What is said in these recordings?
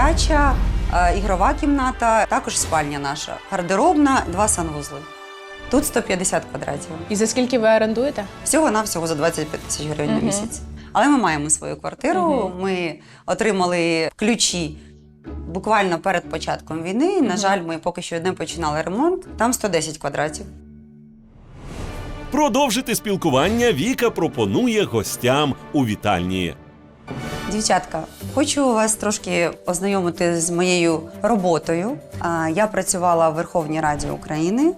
дитяча, е, ігрова кімната, також спальня наша, гардеробна, два санвузли. Тут 150 квадратів. І за скільки ви орендуєте? Всього навсього за 25 тисяч гривень на місяць. Але ми маємо свою квартиру. Ми отримали ключі буквально перед початком війни. На жаль, ми поки що не починали ремонт. Там 110 квадратів. Продовжити спілкування Віка пропонує гостям у вітальні. Дівчатка, хочу вас трошки ознайомити з моєю роботою. Я працювала в Верховній Раді України,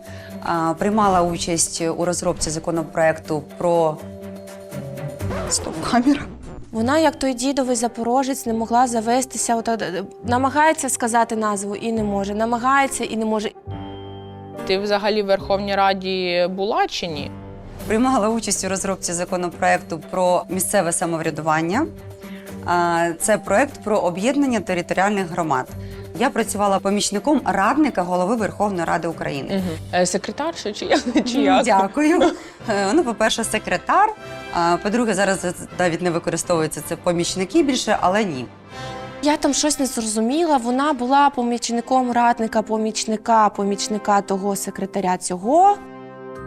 приймала участь у розробці законопроекту про стоп камера. Вона, як той дідовий запорожець, не могла завестися. От, е, намагається сказати назву і не може. Намагається і не може. Ти взагалі в Верховній Раді була чи ні? Приймала участь у розробці законопроекту про місцеве самоврядування. А, Це проект про об'єднання територіальних громад. Я працювала помічником радника голови Верховної Ради України. Е, Секретарша чи як? Чи як? Дякую. Е, Ну, по-перше, секретар. По-друге, зараз навіть не використовується це помічники більше, але ні. Я там щось не зрозуміла. Вона була помічником радника, помічника, помічника того секретаря цього.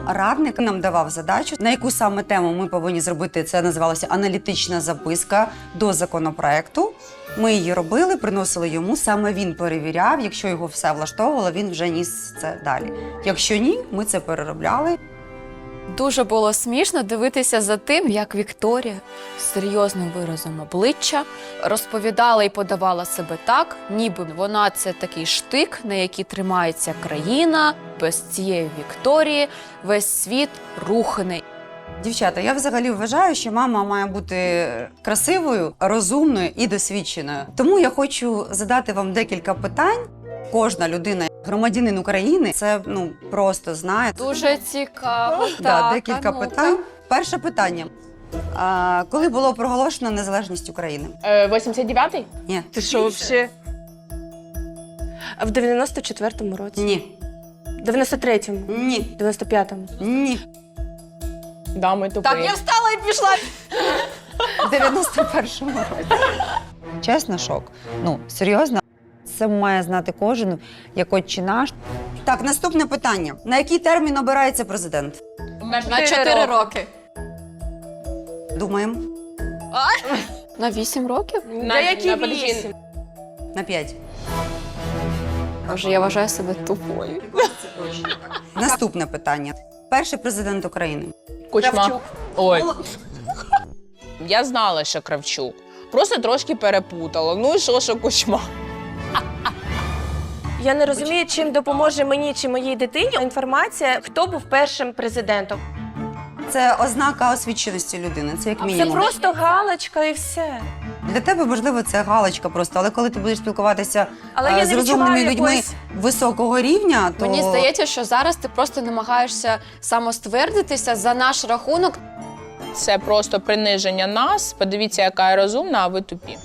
Радник нам давав задачу, на яку саме тему ми повинні зробити. Це називалося аналітична записка до законопроекту. Ми її робили, приносили йому. Саме він перевіряв. Якщо його все влаштовувало, він вже ніс це далі. Якщо ні, ми це переробляли. Дуже було смішно дивитися за тим, як Вікторія з серйозним виразом обличчя розповідала і подавала себе так, ніби вона це такий штик, на який тримається країна. Без цієї Вікторії весь світ рухне. Дівчата, я взагалі вважаю, що мама має бути красивою, розумною і досвідченою. Тому я хочу задати вам декілька питань. Кожна людина, громадянин України, це ну просто знає. Дуже цікаво. Да, так, декілька ну-ка. питань. Перше питання. А, коли було проголошено незалежність України? Е, 89-й? Ні. Ти що взагалі? В 94-му році. Ні. 93-му. Ні. 95-му. Ні. Да, ми тупі. Так, я встала і пішла. В 91-му році. Чесно, шок. Ну, серйозно. Це має знати кожен, як отче наш. Так, наступне питання. На який термін обирається президент? На 4 роки. Думаємо. На 8 років? На, які вісім? На 5. Боже, я вважаю себе тупою. Наступне питання. Перший президент України. Кучма. Ой. Я знала, що Кравчук. Просто трошки перепутала. Ну і що, що кучма? Я не розумію, чим допоможе мені чи моїй дитині інформація, хто був першим президентом. Це ознака освіченості людини. Це як Це мінімум. просто галочка і все. Для тебе можливо це галочка просто, але коли ти будеш спілкуватися Але е, з не розумними відчуваю людьми якоїсь- високого рівня, то Мені здається, що зараз ти просто намагаєшся самоствердитися за наш рахунок. Це просто приниження нас. Подивіться, яка я розумна, а ви тупі.